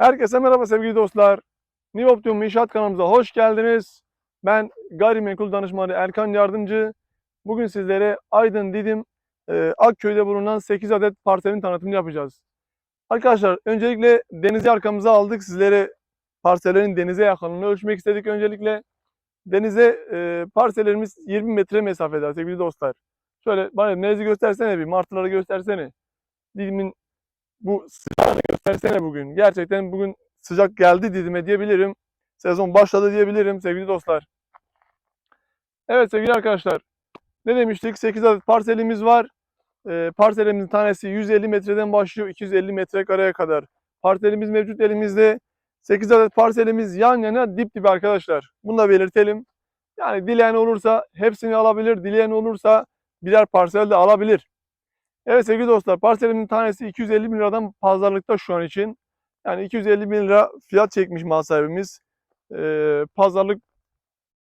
Herkese merhaba sevgili dostlar. New Optimum İnşaat kanalımıza hoş geldiniz. Ben gayrimenkul danışmanı Erkan Yardımcı. Bugün sizlere Aydın Didim e, Akköy'de bulunan 8 adet parselin tanıtımını yapacağız. Arkadaşlar öncelikle denizi arkamıza aldık. Sizlere parsellerin denize yakınlığını ölçmek istedik öncelikle. Denize e, parsellerimiz 20 metre mesafede sevgili dostlar. Şöyle bana denizi göstersene bir, martıları göstersene. Didim'in bu sıcağını göstersene bugün. Gerçekten bugün sıcak geldi Didim'e diyebilirim. Sezon başladı diyebilirim sevgili dostlar. Evet sevgili arkadaşlar. Ne demiştik? 8 adet parselimiz var. Ee, parselimizin tanesi 150 metreden başlıyor 250 metrekareye kadar. Parselimiz mevcut elimizde. 8 adet parselimiz yan yana dip dibe arkadaşlar. Bunu da belirtelim. Yani dileyen olursa hepsini alabilir. Dileyen olursa birer parsel de alabilir. Evet sevgili dostlar parselimin tanesi 250 bin liradan pazarlıkta şu an için. Yani 250 bin lira fiyat çekmiş mal sahibimiz. Ee, pazarlık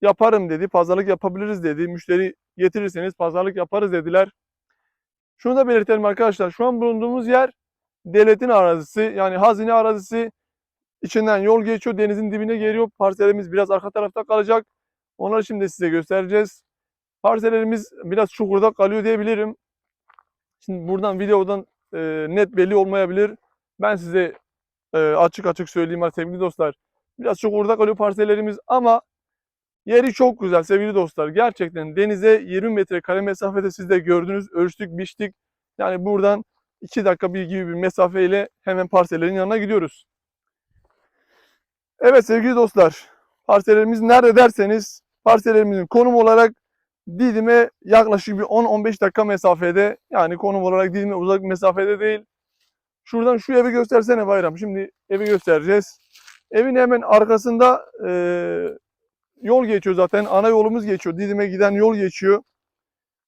yaparım dedi. Pazarlık yapabiliriz dedi. Müşteri getirirseniz pazarlık yaparız dediler. Şunu da belirtelim arkadaşlar. Şu an bulunduğumuz yer devletin arazisi. Yani hazine arazisi. İçinden yol geçiyor. Denizin dibine geliyor. Parselimiz biraz arka tarafta kalacak. Onları şimdi size göstereceğiz. Parsellerimiz biraz çukurda kalıyor diyebilirim. Şimdi buradan videodan e, net belli olmayabilir. Ben size e, açık açık söyleyeyim sevgili dostlar. Biraz çok orada kalıyor parsellerimiz ama yeri çok güzel sevgili dostlar. Gerçekten denize 20 metre kare mesafede siz de gördünüz. Ölçtük, biçtik. Yani buradan 2 dakika bir gibi bir mesafeyle hemen parsellerin yanına gidiyoruz. Evet sevgili dostlar. Parsellerimiz nerede derseniz parsellerimizin konum olarak Didim'e yaklaşık bir 10-15 dakika mesafede. Yani konum olarak Didim'e uzak bir mesafede değil. Şuradan şu evi göstersene Bayram. Şimdi evi göstereceğiz. Evin hemen arkasında e, yol geçiyor zaten. Ana yolumuz geçiyor. Didim'e giden yol geçiyor.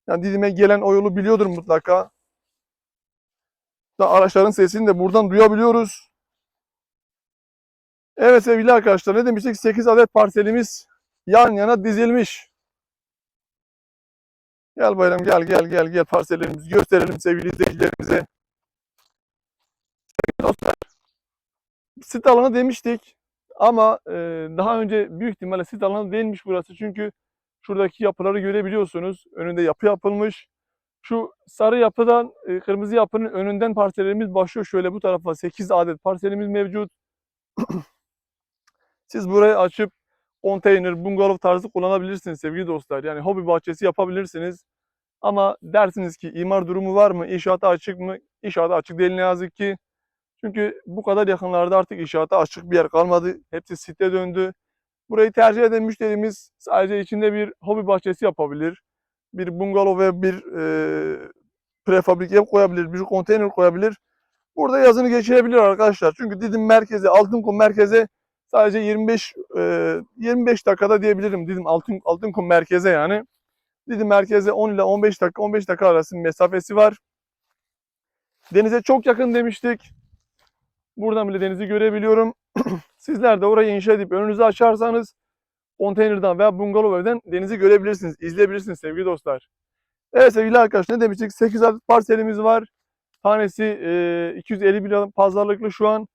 Yani Didim'e gelen o yolu biliyordur mutlaka. Da araçların sesini de buradan duyabiliyoruz. Evet sevgili arkadaşlar ne demiştik? 8 adet parselimiz yan yana dizilmiş. Gel bayram gel gel gel gel parsellerimizi gösterelim sevgili izleyicilerimize. Sevgili dostlar. Sit alanı demiştik ama e, daha önce büyük ihtimalle sit alanı değilmiş burası. Çünkü şuradaki yapıları görebiliyorsunuz. Önünde yapı yapılmış. Şu sarı yapıdan e, kırmızı yapının önünden parsellerimiz başlıyor. Şöyle bu tarafa 8 adet parselimiz mevcut. Siz burayı açıp konteyner, bungalov tarzı kullanabilirsiniz sevgili dostlar. Yani hobi bahçesi yapabilirsiniz. Ama dersiniz ki imar durumu var mı? İnşaata açık mı? İnşaata açık değil ne yazık ki. Çünkü bu kadar yakınlarda artık inşaata açık bir yer kalmadı. Hepsi site döndü. Burayı tercih eden müşterimiz sadece içinde bir hobi bahçesi yapabilir. Bir bungalov ve bir e, prefabrik ev koyabilir, bir konteyner koyabilir. Burada yazını geçirebilir arkadaşlar. Çünkü Didim merkeze, Altınkum merkeze sadece 25 e, 25 dakikada diyebilirim Didim Altın Altınkum merkeze yani. Didim merkeze 10 ile 15 dakika 15 dakika arası mesafesi var. Denize çok yakın demiştik. Buradan bile denizi görebiliyorum. Sizler de orayı inşa edip önünüzü açarsanız konteynerden veya bungalov evden denizi görebilirsiniz, izleyebilirsiniz sevgili dostlar. Evet sevgili arkadaşlar ne demiştik? 8 adet parselimiz var. Tanesi e, 250 bin pazarlıklı şu an.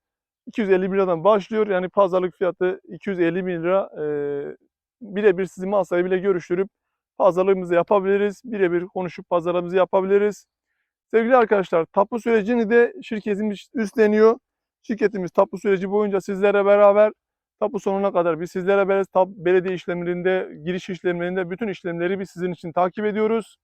250 bin liradan başlıyor. Yani pazarlık fiyatı 250 bin lira. E, birebir sizi mal sahibiyle görüştürüp pazarlığımızı yapabiliriz. Birebir konuşup pazarlığımızı yapabiliriz. Sevgili arkadaşlar tapu sürecini de şirketimiz üstleniyor. Şirketimiz tapu süreci boyunca sizlere beraber tapu sonuna kadar biz sizlere beraber tap, belediye işlemlerinde, giriş işlemlerinde bütün işlemleri biz sizin için takip ediyoruz.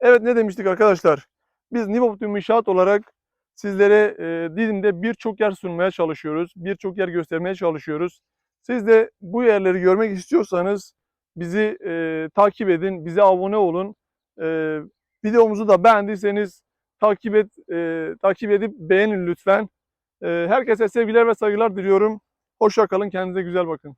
Evet ne demiştik arkadaşlar? Biz Niv Optimum İnşaat olarak sizlere e, Didim'de birçok yer sunmaya çalışıyoruz. Birçok yer göstermeye çalışıyoruz. Siz de bu yerleri görmek istiyorsanız bizi e, takip edin, bize abone olun. E, videomuzu da beğendiyseniz takip et, e, takip edip beğenin lütfen. E, herkese sevgiler ve saygılar diliyorum. Hoşça kalın, kendinize güzel bakın.